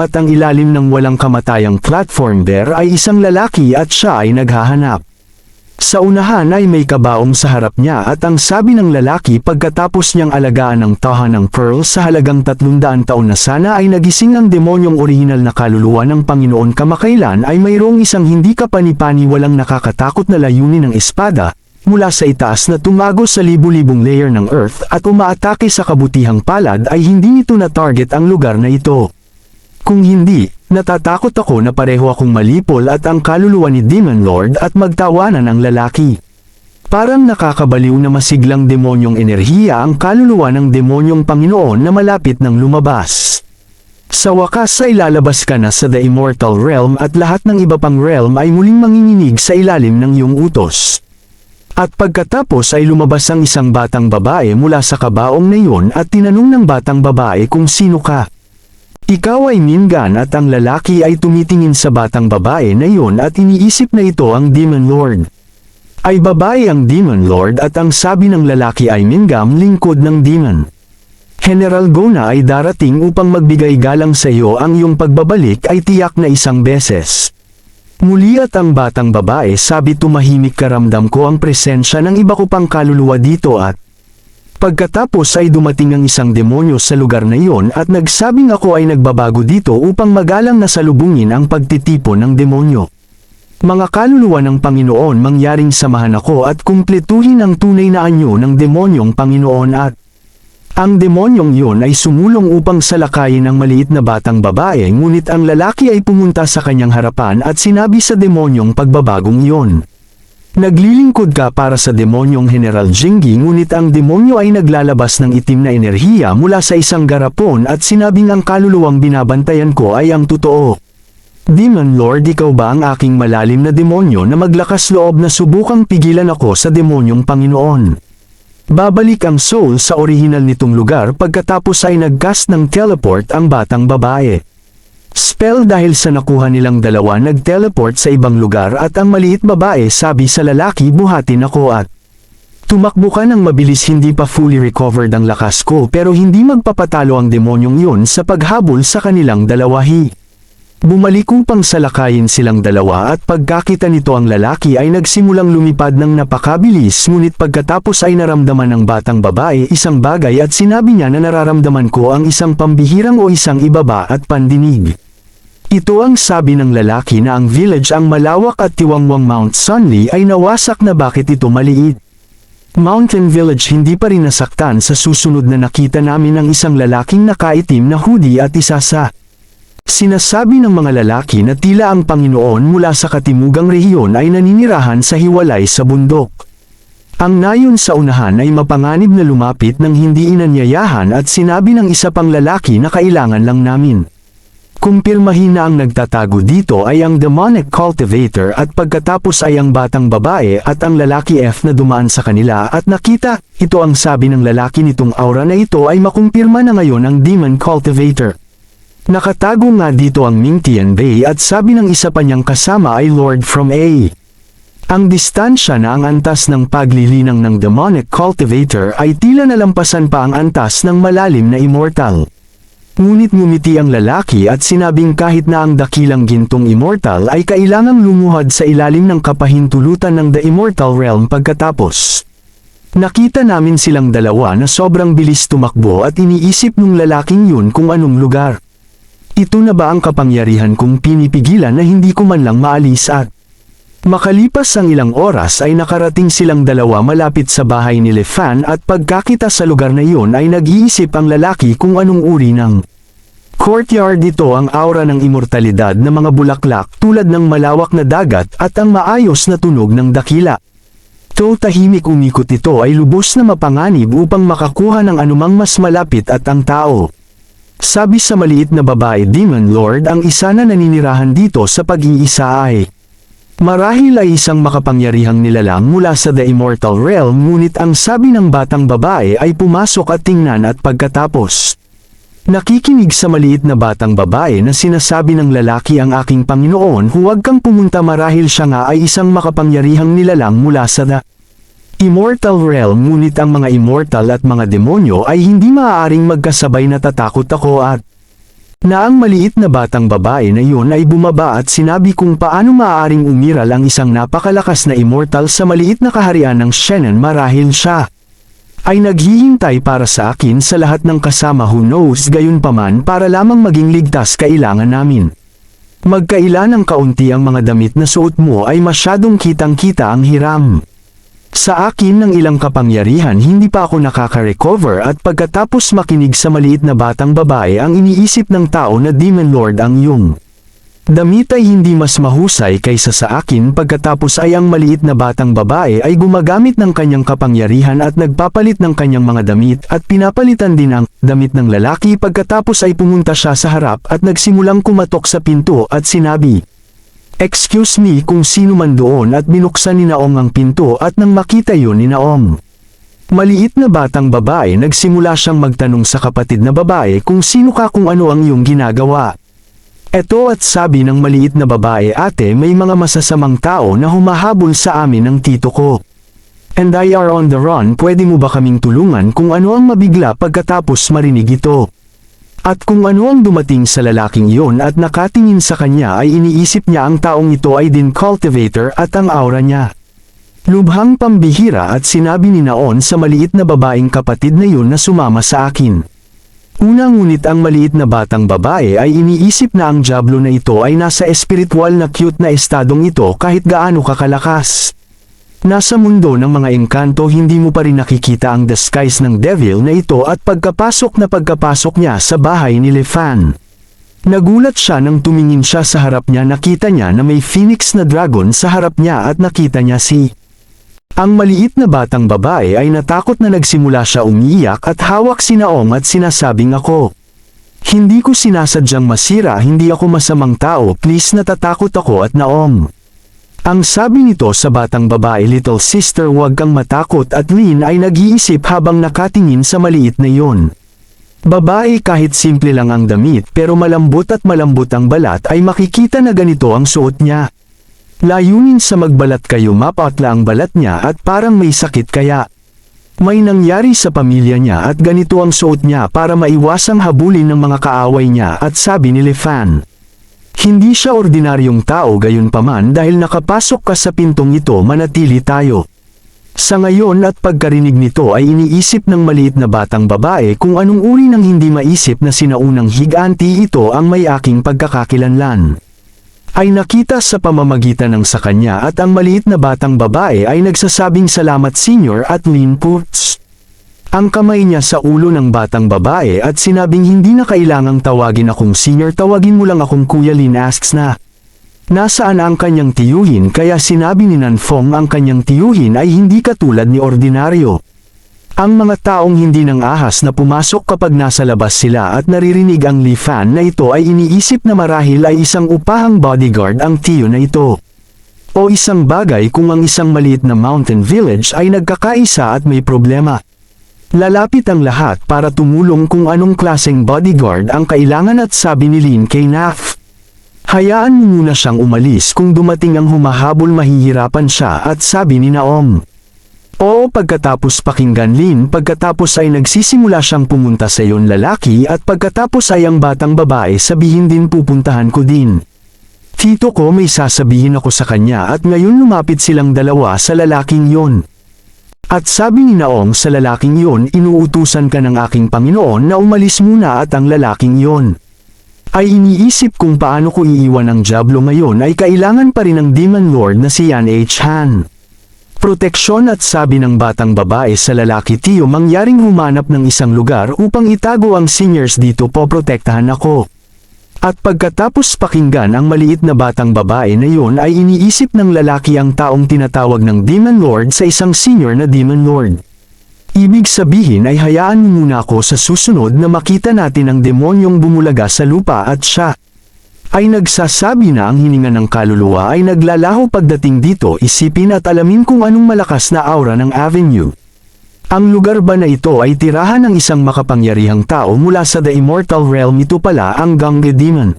at ang ilalim ng walang kamatayang platform there ay isang lalaki at siya ay naghahanap. Sa unahan ay may kabaong sa harap niya at ang sabi ng lalaki pagkatapos niyang alagaan ng tahan ng Pearl sa halagang 300 taon na sana ay nagising ang demonyong orihinal na kaluluwa ng Panginoon kamakailan ay mayroong isang hindi kapanipani walang nakakatakot na layunin ng espada, mula sa itaas na tumagos sa libu-libong layer ng Earth at umaatake sa kabutihang palad ay hindi nito na target ang lugar na ito. Kung hindi, natatakot ako na pareho akong malipol at ang kaluluwa ni Demon Lord at magtawanan ang lalaki. Parang nakakabaliw na masiglang demonyong enerhiya ang kaluluwa ng demonyong Panginoon na malapit ng lumabas. Sa wakas ay lalabas ka na sa The Immortal Realm at lahat ng iba pang realm ay muling manginginig sa ilalim ng iyong utos. At pagkatapos ay lumabas ang isang batang babae mula sa kabaong na iyon at tinanong ng batang babae kung sino ka. Ikaw ay Mingan at ang lalaki ay tumitingin sa batang babae na iyon at iniisip na ito ang Demon Lord. Ay babae ang Demon Lord at ang sabi ng lalaki ay Mingam lingkod ng Demon. General Gona ay darating upang magbigay galang sa iyo ang iyong pagbabalik ay tiyak na isang beses. Muli at ang batang babae sabi tumahimik karamdam ko ang presensya ng iba ko pang kaluluwa dito at Pagkatapos ay dumating ang isang demonyo sa lugar na iyon at nagsabing ako ay nagbabago dito upang magalang na salubungin ang pagtitipo ng demonyo. Mga kaluluwa ng Panginoon mangyaring samahan ako at kumpletuhin ang tunay na anyo ng demonyong Panginoon at ang demonyong yun ay sumulong upang salakayin ang maliit na batang babae ngunit ang lalaki ay pumunta sa kanyang harapan at sinabi sa demonyong pagbabagong iyon. Naglilingkod ka para sa demonyong General Jingi ngunit ang demonyo ay naglalabas ng itim na enerhiya mula sa isang garapon at sinabing ang kaluluwang binabantayan ko ay ang totoo. Demon Lord ikaw ba ang aking malalim na demonyo na maglakas loob na subukang pigilan ako sa demonyong Panginoon? Babalik ang soul sa orihinal nitong lugar pagkatapos ay nagcast ng teleport ang batang babae. Spell dahil sa nakuha nilang dalawa nag-teleport sa ibang lugar at ang maliit babae sabi sa lalaki buhatin ako at Tumakbo ka ng mabilis hindi pa fully recovered ang lakas ko pero hindi magpapatalo ang demonyong yun sa paghabol sa kanilang dalawahi. Bumalik upang salakayin silang dalawa at pagkakita nito ang lalaki ay nagsimulang lumipad ng napakabilis ngunit pagkatapos ay naramdaman ng batang babae isang bagay at sinabi niya na nararamdaman ko ang isang pambihirang o isang ibaba at pandinig. Ito ang sabi ng lalaki na ang village ang malawak at tiwangwang Mount Sunley ay nawasak na bakit ito maliit. Mountain Village hindi pa rin nasaktan sa susunod na nakita namin ang isang lalaking nakaitim na hoodie at isa sa Sinasabi ng mga lalaki na tila ang Panginoon mula sa katimugang rehiyon ay naninirahan sa hiwalay sa bundok. Ang nayon sa unahan ay mapanganib na lumapit ng hindi inanyayahan at sinabi ng isa pang lalaki na kailangan lang namin. Kumpirmahin na ang nagtatago dito ay ang demonic cultivator at pagkatapos ay ang batang babae at ang lalaki F na dumaan sa kanila at nakita, ito ang sabi ng lalaki nitong aura na ito ay makumpirma na ngayon ang demon cultivator. Nakatago nga dito ang Mingtian Bay at sabi ng isa pa niyang kasama ay Lord from A. Ang distansya na ang antas ng paglilinang ng demonic cultivator ay tila nalampasan pa ang antas ng malalim na immortal. Ngunit ngumiti ang lalaki at sinabing kahit na ang dakilang gintong immortal ay kailangang lumuhad sa ilalim ng kapahintulutan ng The Immortal Realm pagkatapos. Nakita namin silang dalawa na sobrang bilis tumakbo at iniisip nung lalaking yun kung anong lugar. Ito na ba ang kapangyarihan kong pinipigilan na hindi ko man lang maalis at Makalipas ang ilang oras ay nakarating silang dalawa malapit sa bahay ni Lefan at pagkakita sa lugar na iyon ay nag-iisip ang lalaki kung anong uri ng courtyard dito ang aura ng imortalidad na mga bulaklak tulad ng malawak na dagat at ang maayos na tunog ng dakila. To tahimik umikot ito ay lubos na mapanganib upang makakuha ng anumang mas malapit at ang tao. Sabi sa maliit na babae Demon Lord ang isa na naninirahan dito sa pag-iisa ay Marahil ay isang makapangyarihang nilalang mula sa The Immortal Realm ngunit ang sabi ng batang babae ay pumasok at tingnan at pagkatapos. Nakikinig sa maliit na batang babae na sinasabi ng lalaki ang aking Panginoon huwag kang pumunta marahil siya nga ay isang makapangyarihang nilalang mula sa The Immortal Realm ngunit ang mga immortal at mga demonyo ay hindi maaaring magkasabay na tatakot ako at Na ang maliit na batang babae na yun ay bumaba at sinabi kung paano maaaring umiral ang isang napakalakas na immortal sa maliit na kaharian ng Shannon marahil siya. Ay naghihintay para sa akin sa lahat ng kasama who knows gayon paman para lamang maging ligtas kailangan namin. Magkaila ng kaunti ang mga damit na suot mo ay masyadong kitang-kita ang hiram. Sa akin ng ilang kapangyarihan hindi pa ako nakaka-recover at pagkatapos makinig sa maliit na batang babae ang iniisip ng tao na Demon Lord ang yung. Damit ay hindi mas mahusay kaysa sa akin pagkatapos ay ang maliit na batang babae ay gumagamit ng kanyang kapangyarihan at nagpapalit ng kanyang mga damit at pinapalitan din ang damit ng lalaki pagkatapos ay pumunta siya sa harap at nagsimulang kumatok sa pinto at sinabi, Excuse me kung sino man doon at binuksan ni Naong ang pinto at nang makita yun ni Naong. Maliit na batang babae nagsimula siyang magtanong sa kapatid na babae kung sino ka kung ano ang iyong ginagawa. Eto at sabi ng maliit na babae ate may mga masasamang tao na humahabol sa amin ng tito ko. And I are on the run pwede mo ba kaming tulungan kung ano ang mabigla pagkatapos marinig ito. At kung ano ang dumating sa lalaking iyon at nakatingin sa kanya ay iniisip niya ang taong ito ay din cultivator at ang aura niya. Lubhang pambihira at sinabi ni Naon sa maliit na babaeng kapatid na yun na sumama sa akin. Una ngunit ang maliit na batang babae ay iniisip na ang Diablo na ito ay nasa espiritual na cute na estadong ito kahit gaano kakalakas. Nasa mundo ng mga engkanto hindi mo pa rin nakikita ang disguise ng devil na ito at pagkapasok na pagkapasok niya sa bahay ni Lefan. Nagulat siya nang tumingin siya sa harap niya nakita niya na may phoenix na dragon sa harap niya at nakita niya si ang maliit na batang babae ay natakot na nagsimula siya umiiyak at hawak si Naong at sinasabing ako. Hindi ko sinasadyang masira hindi ako masamang tao please natatakot ako at Naong. Ang sabi nito sa batang babae little sister huwag kang matakot at Lin ay nag-iisip habang nakatingin sa maliit na yon. Babae kahit simple lang ang damit pero malambot at malambot ang balat ay makikita na ganito ang suot niya. Layunin sa magbalat kayo mapatla ang balat niya at parang may sakit kaya. May nangyari sa pamilya niya at ganito ang suot niya para maiwasang habulin ng mga kaaway niya at sabi ni Lefan. Hindi siya ordinaryong tao gayon paman dahil nakapasok ka sa pintong ito manatili tayo. Sa ngayon at pagkarinig nito ay iniisip ng maliit na batang babae kung anong uri ng hindi maisip na sinaunang higanti ito ang may aking pagkakakilanlan ay nakita sa pamamagitan ng sa kanya at ang maliit na batang babae ay nagsasabing salamat senior at Lin Putz. Ang kamay niya sa ulo ng batang babae at sinabing hindi na kailangang tawagin akong senior tawagin mo lang akong Kuya Lin asks na. Nasaan ang kanyang tiyuhin kaya sinabi ni Nanfong ang kanyang tiyuhin ay hindi katulad ni ordinaryo. Ang mga taong hindi nang ahas na pumasok kapag nasa labas sila at naririnig ang Li Fan na ito ay iniisip na marahil ay isang upahang bodyguard ang tiyo na ito. O isang bagay kung ang isang maliit na mountain village ay nagkakaisa at may problema. Lalapit ang lahat para tumulong kung anong klaseng bodyguard ang kailangan at sabi ni Lin kay Naf. Hayaan mo muna siyang umalis kung dumating ang humahabol mahihirapan siya at sabi ni Naom. Oo pagkatapos pakinggan Lin pagkatapos ay nagsisimula siyang pumunta sa iyon lalaki at pagkatapos ay ang batang babae sabihin din pupuntahan ko din. Tito ko may sasabihin ako sa kanya at ngayon lumapit silang dalawa sa lalaking yon. At sabi ni Naong sa lalaking yon inuutusan ka ng aking Panginoon na umalis muna at ang lalaking yon. Ay iniisip kung paano ko iiwan ang Diablo ngayon ay kailangan pa rin ng Demon Lord na si Yan H. Han. Proteksyon at sabi ng batang babae sa lalaki tiyo mangyaring humanap ng isang lugar upang itago ang seniors dito po protektahan ako. At pagkatapos pakinggan ang maliit na batang babae na yun ay iniisip ng lalaki ang taong tinatawag ng Demon Lord sa isang senior na Demon Lord. Ibig sabihin ay hayaan mo muna ako sa susunod na makita natin ang demonyong bumulaga sa lupa at siya ay nagsasabi na ang hininga ng kaluluwa ay naglalaho pagdating dito isipin at alamin kung anong malakas na aura ng Avenue. Ang lugar ba na ito ay tirahan ng isang makapangyarihang tao mula sa The Immortal Realm ito pala ang Gange Demon.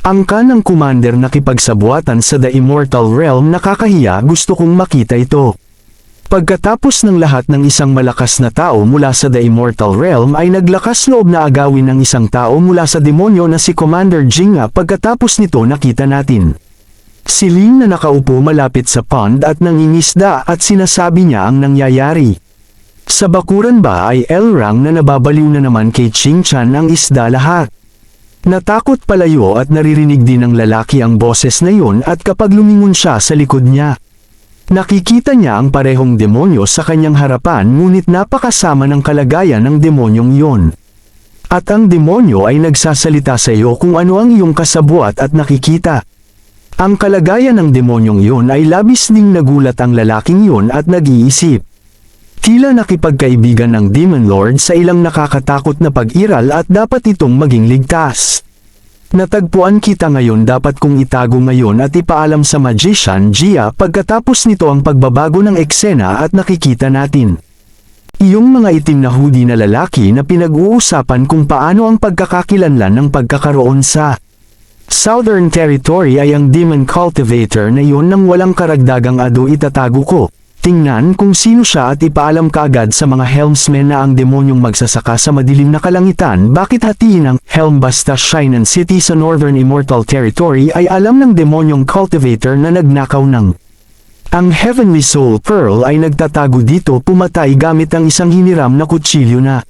Ang kanang commander na kipagsabuatan sa The Immortal Realm nakakahiya gusto kong makita ito. Pagkatapos ng lahat ng isang malakas na tao mula sa The Immortal Realm ay naglakas loob na agawin ng isang tao mula sa demonyo na si Commander Jinga pagkatapos nito nakita natin. Si Lin na nakaupo malapit sa pond at nangingisda at sinasabi niya ang nangyayari. Sa bakuran ba ay Elrang na nababaliw na naman kay Ching Chan ang isda lahat. Natakot palayo at naririnig din ng lalaki ang boses na yun at kapag lumingon siya sa likod niya. Nakikita niya ang parehong demonyo sa kanyang harapan ngunit napakasama ng kalagayan ng demonyong iyon. At ang demonyo ay nagsasalita sa iyo kung ano ang iyong kasabuat at nakikita. Ang kalagayan ng demonyong iyon ay labis ding nagulat ang lalaking iyon at nag-iisip. Tila nakipagkaibigan ng Demon Lord sa ilang nakakatakot na pag-iral at dapat itong maging ligtas. Natagpuan kita ngayon dapat kong itago ngayon at ipaalam sa magician Gia pagkatapos nito ang pagbabago ng eksena at nakikita natin. Iyong mga itim na hoodie na lalaki na pinag-uusapan kung paano ang pagkakakilanlan ng pagkakaroon sa Southern Territory ay ang Demon Cultivator na iyon nang walang karagdagang ado itatago ko. Tingnan kung sino siya at ipaalam kaagad sa mga helmsmen na ang demonyong magsasaka sa madilim na kalangitan bakit hatiin ang Helm basta Shinan City sa Northern Immortal Territory ay alam ng demonyong cultivator na nagnakaw ng ang Heavenly Soul Pearl ay nagtatago dito pumatay gamit ang isang hiniram na kutsilyo na.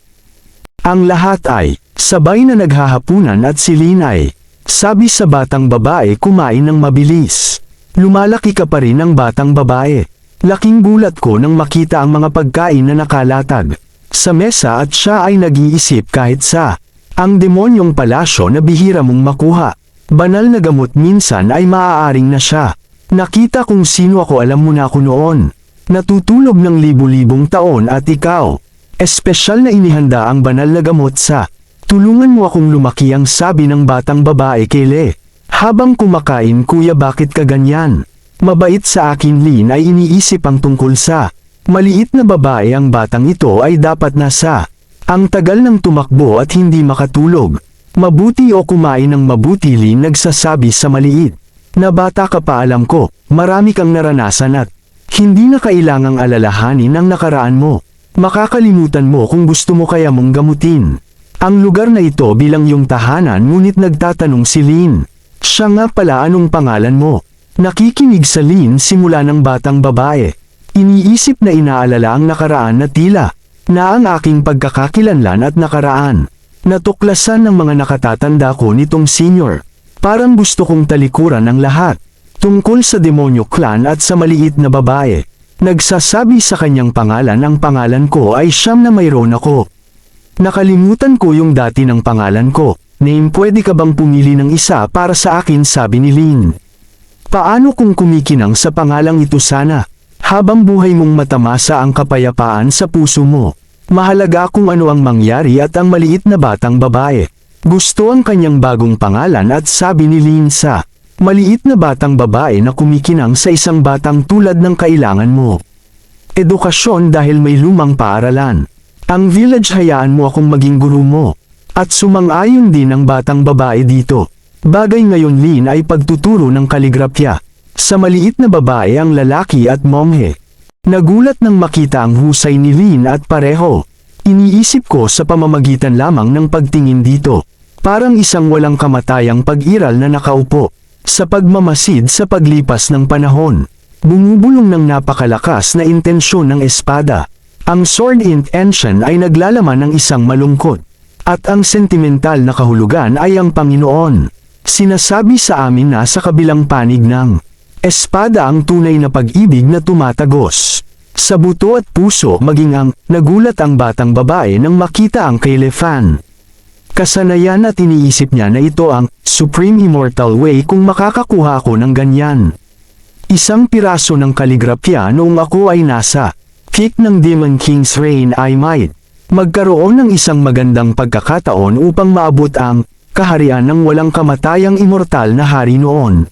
Ang lahat ay, sabay na naghahapunan at silin ay, sabi sa batang babae kumain ng mabilis. Lumalaki ka pa rin ang batang babae. Laking gulat ko nang makita ang mga pagkain na nakalatag sa mesa at siya ay nag-iisip kahit sa ang demonyong palasyo na bihira mong makuha. Banal na gamot minsan ay maaaring na siya. Nakita kung sino ako alam mo na ako noon. Natutulog ng libu-libong taon at ikaw. Espesyal na inihanda ang banal na gamot sa Tulungan mo akong lumaki ang sabi ng batang babae kay Le. Habang kumakain kuya bakit ka ganyan? Mabait sa akin Lin ay iniisip ang tungkol sa maliit na babae ang batang ito ay dapat nasa ang tagal ng tumakbo at hindi makatulog. Mabuti o kumain ng mabuti Lin nagsasabi sa maliit. Na bata ka pa alam ko, marami kang naranasan at hindi na kailangang alalahanin ang nakaraan mo. Makakalimutan mo kung gusto mo kaya mong gamutin. Ang lugar na ito bilang yung tahanan ngunit nagtatanong si Lin. Siya nga pala anong pangalan mo? Nakikinig sa Lin simula ng batang babae. Iniisip na inaalala ang nakaraan na tila, na ang aking pagkakakilanlan at nakaraan. Natuklasan ng mga nakatatanda ko nitong senior. Parang gusto kong talikuran ang lahat. Tungkol sa demonyo clan at sa maliit na babae. Nagsasabi sa kanyang pangalan ang pangalan ko ay siyam na mayroon ako. Nakalimutan ko yung dati ng pangalan ko. Name pwede ka bang pumili ng isa para sa akin sabi ni Lin. Paano kung kumikinang sa pangalang ito sana? Habang buhay mong matamasa ang kapayapaan sa puso mo. Mahalaga kung ano ang mangyari at ang maliit na batang babae. Gusto ang kanyang bagong pangalan at sabi ni Lin sa maliit na batang babae na kumikinang sa isang batang tulad ng kailangan mo. Edukasyon dahil may lumang paaralan. Ang village hayaan mo akong maging guru mo. At sumang-ayon din ang batang babae dito. Bagay ngayon Lin ay pagtuturo ng kaligrafya. Sa maliit na babae ang lalaki at monghe. Nagulat nang makita ang husay ni Lin at pareho. Iniisip ko sa pamamagitan lamang ng pagtingin dito. Parang isang walang kamatayang pag-iral na nakaupo. Sa pagmamasid sa paglipas ng panahon. Bumubulong ng napakalakas na intensyon ng espada. Ang sword intention ay naglalaman ng isang malungkot. At ang sentimental na kahulugan ay ang Panginoon. Sinasabi sa amin na sa kabilang panig ng espada ang tunay na pag-ibig na tumatagos. Sa buto at puso maging ang nagulat ang batang babae nang makita ang kay Lefan. Kasanayan at iniisip niya na ito ang Supreme Immortal Way kung makakakuha ako ng ganyan. Isang piraso ng kaligrafya noong ako ay nasa kick ng Demon King's Reign I might magkaroon ng isang magandang pagkakataon upang maabot ang kaharian ng walang kamatayang immortal na hari noon.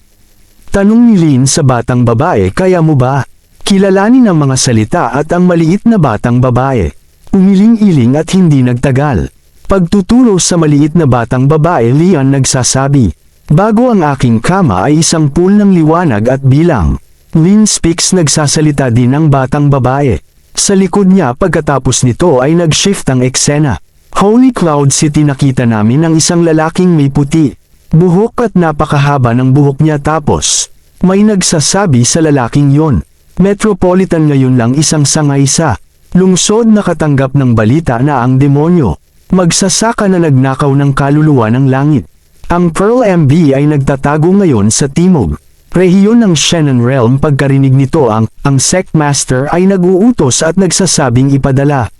Tanong ni Lin sa batang babae kaya mo ba? Kilalanin ang mga salita at ang maliit na batang babae. Umiling-iling at hindi nagtagal. Pagtuturo sa maliit na batang babae Leon nagsasabi, Bago ang aking kama ay isang pool ng liwanag at bilang. Lin speaks nagsasalita din ng batang babae. Sa likod niya pagkatapos nito ay nag-shift ang eksena. Holy Cloud City nakita namin ang isang lalaking may puti. Buhok at napakahaba ng buhok niya tapos. May nagsasabi sa lalaking yon. Metropolitan ngayon lang isang sangay sa. Lungsod nakatanggap ng balita na ang demonyo. Magsasaka na nagnakaw ng kaluluwa ng langit. Ang Pearl MB ay nagtatago ngayon sa timog. Rehiyon ng Shannon Realm pagkarinig nito ang, ang Sect Master ay naguutos at nagsasabing ipadala.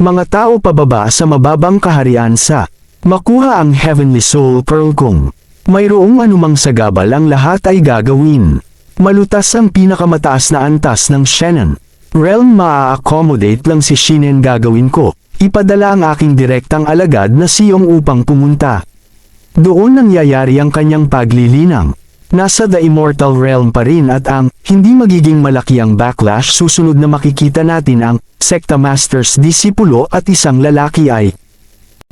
Mga tao pababa sa mababang kaharian sa makuha ang Heavenly Soul Pearl kung mayroong anumang sagabal ang lahat ay gagawin. Malutas ang pinakamataas na antas ng Shannon. Realm maa-accommodate lang si Shinen gagawin ko. Ipadala ang aking direktang alagad na siyong upang pumunta. Doon nangyayari ang kanyang paglilinang. Nasa The Immortal Realm pa rin at ang hindi magiging malaki ang backlash susunod na makikita natin ang Sekta Masters disipulo at isang lalaki ay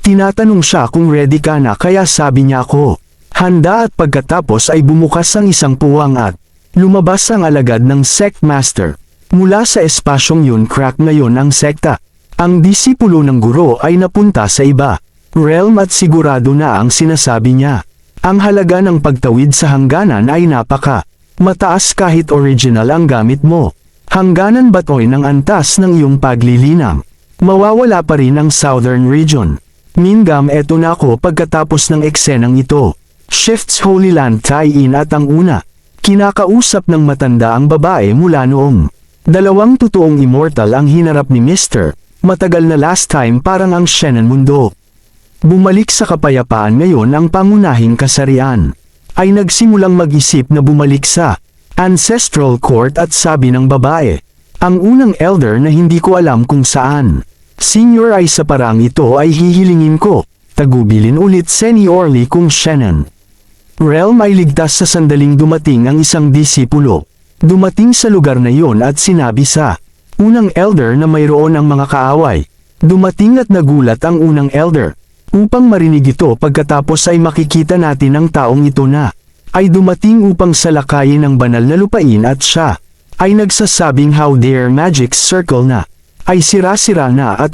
Tinatanong siya kung ready ka na kaya sabi niya ako. Handa at pagkatapos ay bumukas ang isang puwang at lumabas ang alagad ng Sect Master. Mula sa espasyong yun crack ngayon ang sekta. Ang disipulo ng guro ay napunta sa iba. Realm at sigurado na ang sinasabi niya. Ang halaga ng pagtawid sa hangganan ay napaka. Mataas kahit original ang gamit mo. Hangganan batoy ng antas ng iyong paglilinang. Mawawala pa rin ang Southern Region. Mingam eto na ako pagkatapos ng eksenang ito. Shifts Holy Land tie-in at ang una. Kinakausap ng matanda ang babae mula noong. Dalawang totoong immortal ang hinarap ni Mr. Matagal na last time parang ang Shannon mundo. Bumalik sa kapayapaan ngayon ang pangunahing kasarian. Ay nagsimulang mag-isip na bumalik sa ancestral court at sabi ng babae. Ang unang elder na hindi ko alam kung saan. Senior ay sa parang ito ay hihilingin ko. Tagubilin ulit Seni Orly kung Shannon. Realm ay ligtas sa sandaling dumating ang isang disipulo. Dumating sa lugar na yon at sinabi sa unang elder na mayroon ang mga kaaway. Dumating at nagulat ang unang elder. Upang marinig ito pagkatapos ay makikita natin ang taong ito na ay dumating upang salakayin ang banal na lupain at siya ay nagsasabing how their magic circle na? Ay sira-sira na at